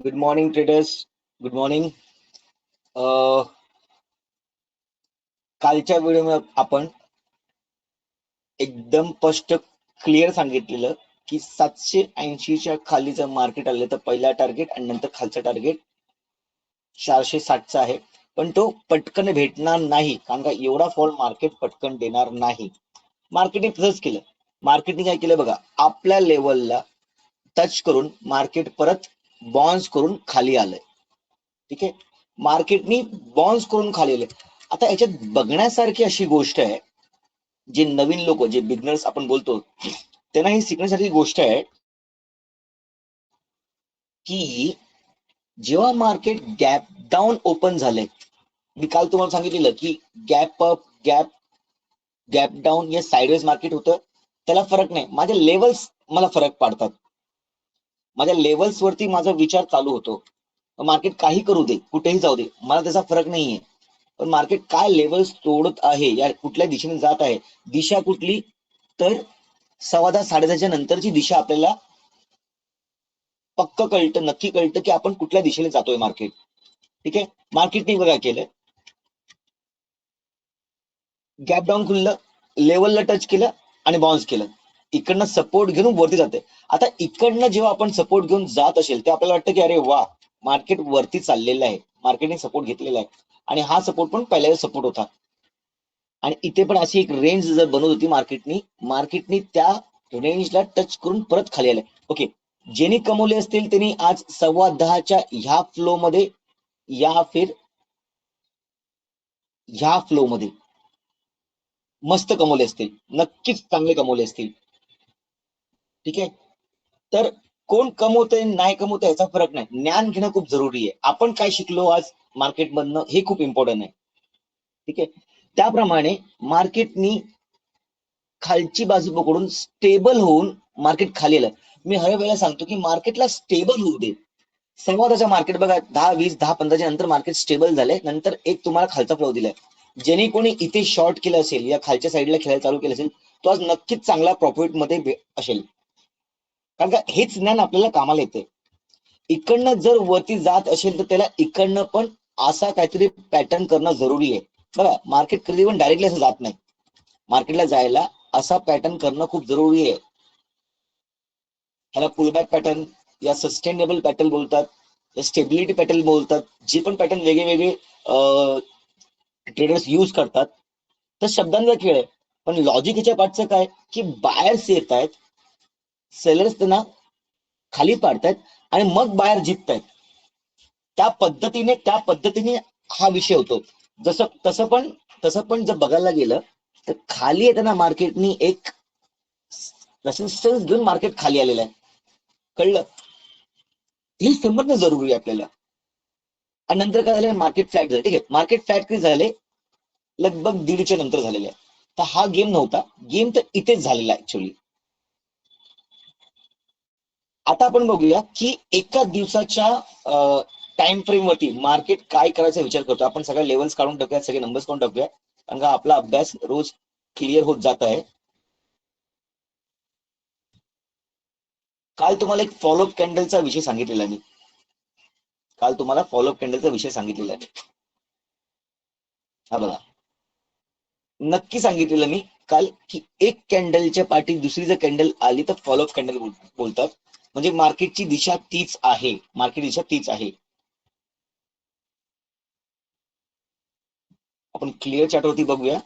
Good morning traders good morning कालच्या video आपण एकदम स्पष्ट क्लिअर सांगितलेलं की सातशे ऐंशीच्या खाली जर मार्केट आलं तर पहिला टार्गेट आणि नंतर खालचं टार्गेट चारशे साठचा आहे. पण तो पटकन भेटणार नाही कारण का एवढा फॉल मार्केट पटकन देणार नाही. मार्केटने तसंच केलं. मार्केटने काय केलं बघा आपल्या लेवलला टच करून मार्केट परत बॉन्स करून खाली आलंय. ठीक आहे? मार्केटनी बॉन्स करून खाली आलंय. आता याच्यात बघण्यासारखी अशी गोष्ट आहे जे नवीन लोक जे बिगनर्स आपण बोलतो त्यांना ही शिकण्यासारखी गोष्ट आहे की जेव्हा मार्केट गॅप डाऊन ओपन झालंय मी काल तुम्हाला सांगितलेलं की gap up gap gap down या साईडवेज मार्केट होतं त्याला फरक नाही. माझ्या लेवल्स मला फरक पाडतात. माझ्या लेवल्स वरती माझा विचार चालू होतो. मार्केट काही करू दे कुठेही जाऊ दे मला त्याचा फरक नाहीये. पण मार्केट काय लेवल्स तोडत आहे या कुठल्या दिशेने जात आहे दिशा कुठली तर सव्वा दहा साडेदहाच्या नंतरची दिशा आपल्याला पक्क कळतं नक्की कळतं की आपण कुठल्या दिशेने जातोय मार्केट ठीक आहे? मार्केटने बघा केलं. गॅप डाऊन खुललं लेवलला टच केलं आणि बाउन्स केलं. इकडनं सपोर्ट घेऊन वरती जाते. आता इकडनं जेव्हा आपण सपोर्ट घेऊन जात असेल ते आपल्याला वाटतं की अरे वा मार्केट वरती चाललेलं आहे. मार्केटने सपोर्ट घेतलेला आहे. आणि हा सपोर्ट पण पहिल्या सपोर्ट होता. आणि इथे पण अशी एक रेंज जर बनवत होती मार्केटनी मार्केटनी त्या रेंजला टच करून परत खाली आले. ओके ज्यांनी कमवले असतील त्यांनी आज सव्वा दहाच्या ह्या फ्लो मध्ये या फिर ह्या फ्लो मध्ये मस्त कमवले असतील. नक्कीच चांगले कमवले असतील. ठीक आहे? तर कोण कमवतंय नाही कमवत याचा फरक नाही. ज्ञान घेणं खूप जरुरी आहे. आपण काय शिकलो आज मार्केट मधनं हे खूप इम्पॉर्टंट आहे. ठीक आहे? त्याप्रमाणे मार्केटनी खालची बाजू पकडून स्टेबल होऊन मार्केट खाली आलं. मी हर वेळेला सांगतो की मार्केटला स्टेबल होऊ दे. संवादाच्या मार्केट बघा दहा वीस दहा पंधराच्या नंतर मार्केट स्टेबल झाले नंतर एक तुम्हाला खालचा फ्लो दिलाय. ज्याने कोणी इथे शॉर्ट केलं असेल या खालच्या साईडला खेळायला चालू केलं असेल तो आज नक्कीच चांगला प्रॉफिटमध्ये असेल. कारण का हेच ज्ञान आपल्याला कामाला येते इकडनं जर वरती जात असेल तर त्याला इकडनं पण असा काहीतरी पॅटर्न करणं जरुरी आहे. बघा मार्केट कधी पण डायरेक्टली असं जात नाही. मार्केटला जायला असा पॅटर्न करणं खूप जरुरी आहे. ह्याला पुलबॅक पॅटर्न या सस्टेनेबल पॅटर्न बोलतात या स्टेबिलिटी पॅटर्न बोलतात जे पण पॅटर्न वेगळे वेगळे ट्रेडर्स यूज करतात. तर शब्दांचा खेळ आहे. पण लॉजिक याच्या पाठचं काय? की बायर्स येत आहेत सेलर्स त्यांना खाली पाडतायत आणि मग बाहेर जिंकतायत. त्या पद्धतीने त्या पद्धतीने हा विषय होतो. जसं तसं पण तसं पण जर बघायला गेलं तर खाली येताना मार्केटनी एक रेसिस्टन्स घेऊन मार्केट खाली आलेलं आहे. कळलं? हे समजणं जरुरी आहे आपल्याला. आणि नंतर काय झालं मार्केट फ्लॅट झालं ठीक आहे. मार्केट फ्लॅट किती झाले लगभग दीडच्या नंतर झालेले आहे. तर हा गेम नव्हता. गेम तर इथेच झालेला ऍक्च्युली आता आपण बघूया की एका दिवसाच्या टाइम फ्रेम वरती मार्केट काय करायचा विचार करतो आपण सगळे लेवल्स काढून टाकूया सगळे नंबर्स काढून टाकूया कारण का आपला अभ्यास रोज क्लिअर होत जात आहे. काल तुम्हाला एक फॉलोअप कॅन्डलचा विषय सांगितलेला मी. काल तुम्हाला फॉलोअप कॅन्डलचा विषय सांगितलेला आहे. हा बघा. नक्की सांगितलेलं मी. काल की एक कॅन्डलच्या पाठी दुसरी जर कॅन्डल आली तर फॉलोअप कॅन्डल बोलतात. म्हणजे मार्केटची दिशा तीच आहे. मार्केट दिशा तीच आहे. आपण क्लिअर चार्टवरती बघूया.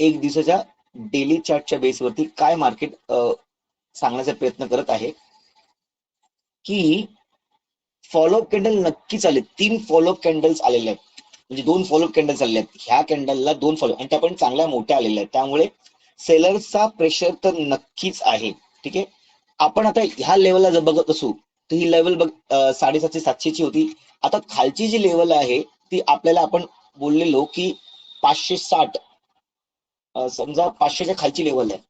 एक दिवसाच्या डेली चार्टच्या बेसवरती काय मार्केट सांगण्याचा प्रयत्न करत आहे. की फॉलोअप कॅन्डल नक्कीच आले. तीन फॉलोअप कॅन्डल्स आलेले आहेत. म्हणजे दोन फॉलोअप कॅन्डल्स आलेले आहेत. ह्या कॅन्डलला दोन फॉलो आणि त्या पण चांगल्या मोठ्या आलेल्या आहेत. त्यामुळे सेलरचा प्रेशर तर नक्कीच आहे. ठीक आहे? आपण आता ह्या लेवलला जर बघत असू तर ही लेवल बघ साडेसातशे सातशेची होती. आता खालची जी लेवल आहे ती आपल्याला आपण बोललेलो की पाचशे साठ. समजा पाचशेच्या खालची लेवल आहे.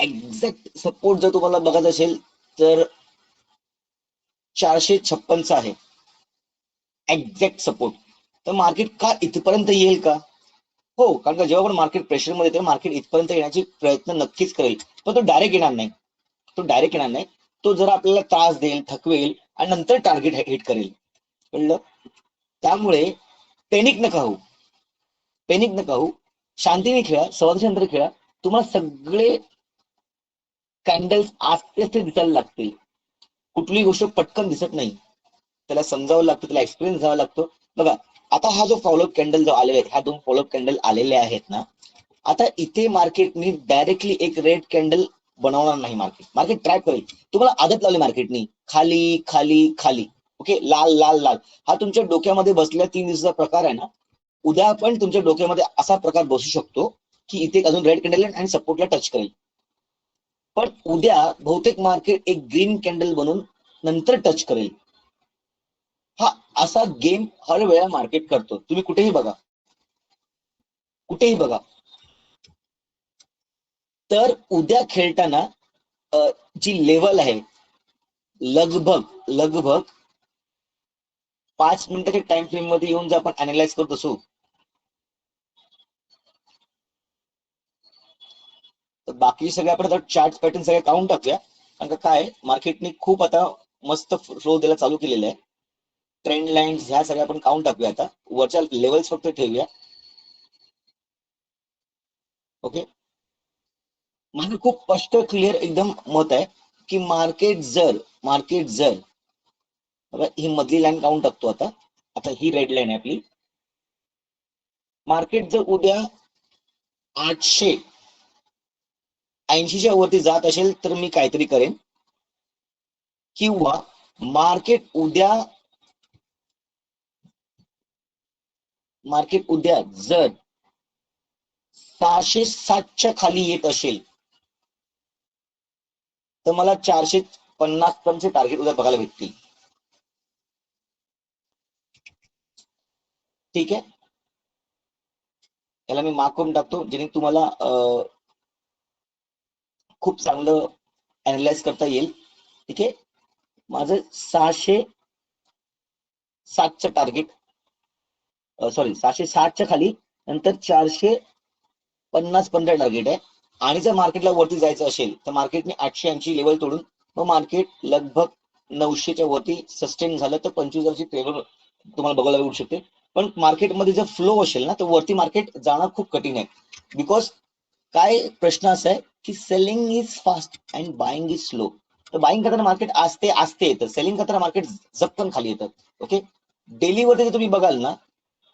एक्झॅक्ट सपोर्ट जर तुम्हाला बघत असेल तर चारशे छप्पनचा आहे. एक्झॅक्ट सपोर्ट तर मार्केट का इथपर्यंत येईल का? हो कारण का जेव्हा पण मार्केट प्रेशरमध्ये येते मार्केट इथपर्यंत येण्याची प्रयत्न नक्कीच करेल. पण तो डायरेक्ट येणार नाही. तो डायरेक्ट येणार नाही. तो जर आपल्याला त्रास देईल थकवेल आणि नंतर टार्गेट हिट करेल. कळलं? त्यामुळे पेनिक नका होऊ. पेनिक नका होऊ. शांतीने खेळा नंतर खेळा. तुम्हाला सगळे कॅन्डल्स आस्ते दिसायला लागतील. कुठलीही गोष्ट पटकन दिसत नाही. त्याला समजावं लागतं त्याला एक्सपिरियन्स घ्यावा लागतो. बघा आता हा जो फॉलोअप कॅन्डल जो आलेला आहे ह्या दोन फॉलोअप कॅन्डल आलेले आहेत ना आता इथे मार्केटनी डायरेक्टली एक रेड कॅन्डल बनवणार नाही मार्केट मार्केट ट्रॅक करेल. तुम्हाला आदत लावली मार्केटनी खाली खाली खाली. ओके लाल लाल लाल. हा तुमच्या डोक्यामध्ये बसलेला तीन दिवसाचा प्रकार आहे ना उद्या पण तुमच्या डोक्यामध्ये असा प्रकार बसू शकतो की इथे अजून रेड कॅन्डल आणि सपोर्टला टच करेल. पण उद्या बहुतेक मार्केट एक ग्रीन कॅन्डल बनून नंतर टच करेल. हा असा गेम हर वेळा मार्केट करतो. तुम्ही कुठेही बघा. कुठेही बघा. तर उद्या खेळताना जी लेवल आहे लगभग लगभग पाच मिनिटाच्या टाइम फ्रेममध्ये येऊन जर आपण अनालाइज करत असू तर बाकी सगळे आपण आता चार्ट पॅटर्न सगळे काउंट टाकूया. कारण का काय मार्केटने खूप आता मस्त फ्लो द्यायला चालू केलेलं आहे. ट्रेंड लाईन्स ह्या सगळ्या आपण काउंट टाकूया आता. वरच्या लेवल्स फक्त ठेवूया. ओके माझं खूप स्पष्ट क्लिअर एकदम मत आहे की मार्केट जर मार्केट जर ही मधली लाईन काउंट टाकतो आता. आता ही रेड लाईन आहे आपली. मार्केट जर उद्या आठशे ऐंशीच्या वरती जात असेल तर मी काहीतरी करेन. किंवा मार्केट उद्या मार्केट उद्या जर सहाशे सातच्या खाली येत असेल तर मला चारशे पन्नास पर्यंतचे टार्गेट उद्या बघायला भेटतील. ठीक आहे? याला मी मार्क करून टाकतो जेणे तुम्हाला खूप चांगलं अनालाइज करता येईल. ठीक आहे? माझं सहाशे सातचं टार्गेट सॉरी सहाशे साठच्या खाली नंतर चारशे पन्नास पंधरा टार्गेट आहे. आणि जर मार्केटला वरती जायचं असेल तर मार्केटने आठशे ऐंशी लेवल तोडून मग मार्केट लगभग नऊशेच्या वरती सस्टेन झालं तर पंचवीस हजारची ट्रेड तुम्हाला बघायला मिळू शकते. पण मार्केटमध्ये जर फ्लो असेल ना तर वरती मार्केट जाणं खूप कठीण आहे. बिकॉज काय प्रश्न असा आहे की selling is fast and buying is slow तर बाईंग करताना मार्केट आस्ते आस्ते येतं. सेलिंग करताना मार्केट झपकन खाली येतं. ओके डेलीवरती जर तुम्ही बघाल ना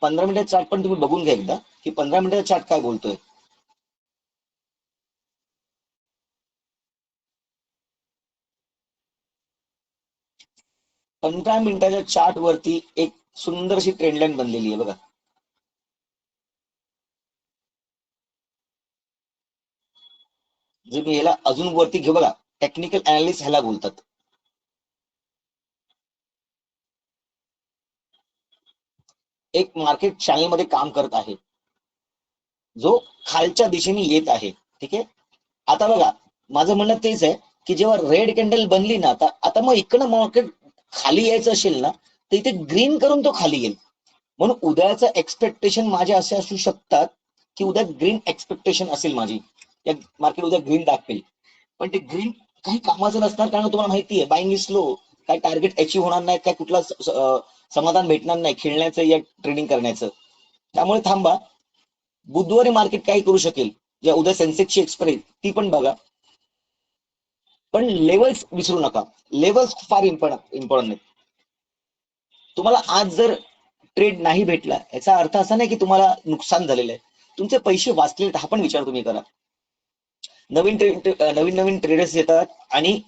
पंधरा मिनिटाचा चार्ट पण तुम्ही बघून घ्या एकदा की पंधरा मिनिटाचा चार्ट काय बोलतोय. पंधरा मिनिटाच्या चार्ट वरती एक सुंदर अशी ट्रेंडलाईन बनलेली आहे बघा. जे मी याला अजून वरती घेऊ बघा टेक्निकल अनालिस्ट ह्याला बोलतात. एक मार्केट चॅनलमध्ये काम करत आहे. जो खालच्या दिशेने येत आहे. ठीक आहे? आता बघा माझं म्हणणं तेच आहे की जेव्हा रेड कॅन्डल बनली ना आता आता मग इकडं मार्केट खाली यायचं असेल ना तर इथे ग्रीन करून तो खाली येईल. म्हणून उद्याचं एक्सपेक्टेशन माझे असे असू शकतात की उद्या ग्रीन एक्सपेक्टेशन असेल माझी. या मार्केट उद्या ग्रीन दाखवेल. पण ते ग्रीन काही कामाचं नसणार कारण तुम्हाला माहिती आहे बाईंग इज स्लो काय टार्गेट अचीव्ह होणार नाही काय कुठला समाधान भेटणार नाही खेळण्याचं या ट्रेडिंग करण्याचं. त्यामुळे थांबा. बुधवारी मार्केट काय करू शकेल. या उद्या सेन्सेक्सची एक्सपायरी ती पण बघा. पण लेवल्स विसरू नका. लेवल्स फार इम्पॉर्टंट इम्पॉर्टंट आहेत तुम्हाला आज जर ट्रेड नाही भेटला याचा अर्थ असा नाही की तुम्हाला नुकसान झालेलं आहे. तुमचे पैसे वाचले हा पण विचार तुम्ही करा. नवीन नवीन नवीन ट्रेडर्स येतात आणि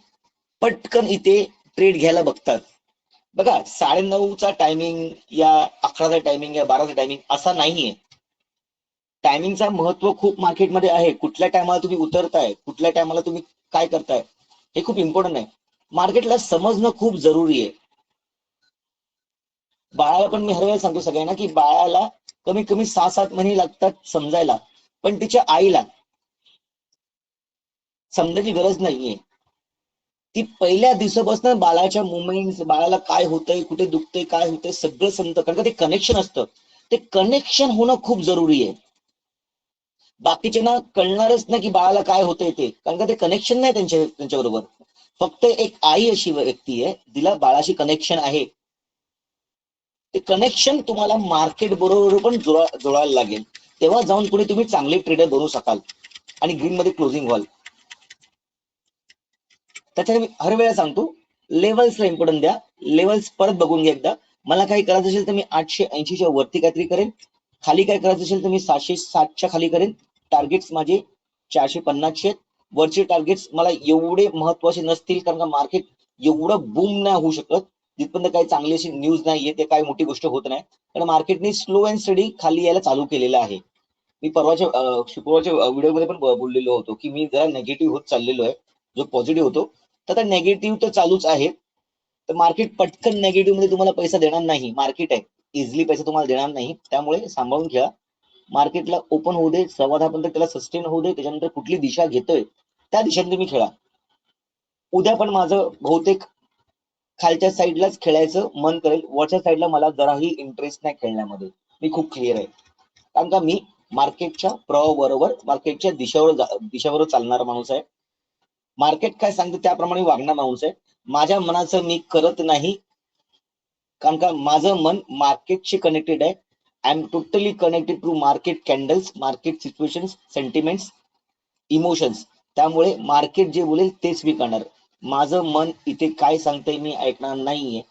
पटकन इथे ट्रेड घ्यायला बघतात. बघा साडे नऊचा टायमिंग या अकराचा टायमिंग या बाराचा टायमिंग असा नाहीये. टायमिंगचा महत्त्व खूप मार्केटमध्ये आहे. कुठल्या टायमाला तुम्ही उतरताय कुठल्या टायमाला तुम्ही काय करताय हे खूप इम्पॉर्टंट आहे. मार्केटला समजणं खूप जरुरी आहे. बाळाला पण मी हर वेळेला सांगतो सगळ्यांना की बाळाला कमी कमी सहा सात महिने लागतात समजायला पण तिच्या आईला समजायची गरज नाहीये. ती पहिल्या दिवसापासून बाळाच्या मुवमेंट बाळाला काय होतंय कुठे दुखतंय काय होतंय सगळं समजतं. कारण का ते कनेक्शन असतं. ते कनेक्शन होणं खूप जरुरी आहे. बाकीच्यांना कळणारच ना की बाळाला काय होतंय ते. कारण का ते कनेक्शन नाही त्यांच्या त्यांच्याबरोबर. फक्त एक आई अशी व्यक्ती आहे तिला बाळाशी कनेक्शन आहे. ते कनेक्शन तुम्हाला मार्केट बरोबर पण जुळा जुळायला लागेल. तेव्हा जाऊन पुढे तुम्ही चांगले ट्रेडर बनवू शकाल. आणि ग्रीन मध्ये क्लोजिंग व्हाल. त्याच्यात मी हर वेळा सांगतो लेवल्सला इम्पॉर्टन्स द्या. लेवल्स परत बघून घ्या एकदा. मला काही करायचं असेल तर मी आठशे ऐंशीच्या वरती काहीतरी करेन. खाली काय करायचं असेल तर मी सातशे सातच्या खाली करेन. टार्गेट्स माझे चारशे पन्नासचे आहेत. वरचे टार्गेट्स मला एवढे महत्त्वाचे नसतील कारण का मार्केट एवढं बूम नाही होऊ शकत. जिथपर्यंत काही चांगली अशी न्यूज नाहीये ते काही मोठी गोष्ट होत नाही. कारण मार्केटने स्लो अँड स्टडी खाली यायला चालू केलेलं आहे. मी परवाच्या शुक्रवारच्या व्हिडिओमध्ये पण बोललेलो होतो की मी जरा नेगेटिव्ह होत चाललेलो आहे. जो पॉझिटिव्ह होतो तर आता नेगेटिव्ह तर चालूच आहे. तर मार्केट पटकन नेगेटिव्हमध्ये तुम्हाला पैसा देणार नाही. मार्केट आहे. इझिली पैसा तुम्हाला देणार नाही. त्यामुळे सांभाळून घ्या. मार्केटला ओपन होऊ दे. सव्वा दहापर्यंत त्याला सस्टेन होऊ दे. त्याच्यानंतर कुठली दिशा घेतोय त्या दिशेने तुम्ही खेळा. उद्या पण माझं बहुतेक खालच्या साईडलाच खेळायचं मन करेल. वरच्या साईडला मला जराही इंटरेस्ट नाही खेळण्यामध्ये. मी खूप क्लिअर आहे. कारण का मी मार्केटच्या प्रवाहाबरोबर मार्केटच्या दिशेवर दिशेवर चालणारा माणूस आहे. मार्केट काय सांगते त्याप्रमाणे वागणार माणूस आहे. माझ्या मनाचं मी करत नाही. कारण का माझं मन मार्केटशी कनेक्टेड आहे. I am totally connected to market candles market situation sentiments emotions त्यामुळे मार्केट जे बोलेल तेच मी करणार. माझं मन इथे काय सांगतंय मी ऐकणार नाहीये.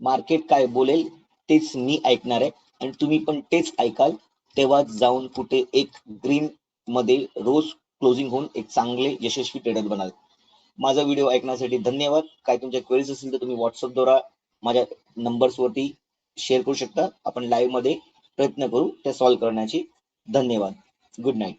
मार्केट काय बोलेल तेच मी ऐकणार आहे. आणि तुम्ही पण तेच ऐकाल. तेव्हा जाऊन कुठे एक ग्रीन मध्ये रोज क्लोजिंग होऊन एक चांगले यशस्वी ट्रेडर बनाल माझा व्हिडिओ ऐकण्यासाठी धन्यवाद. काय तुमच्या क्वेरीज असेल तर तुम्ही व्हॉट्सअपद्वारा माझ्या नंबर्स वरती शेअर करू शकता. आपण लाईव्हमध्ये प्रयत्न करू ते सॉल्व्ह करण्याची. धन्यवाद. Good night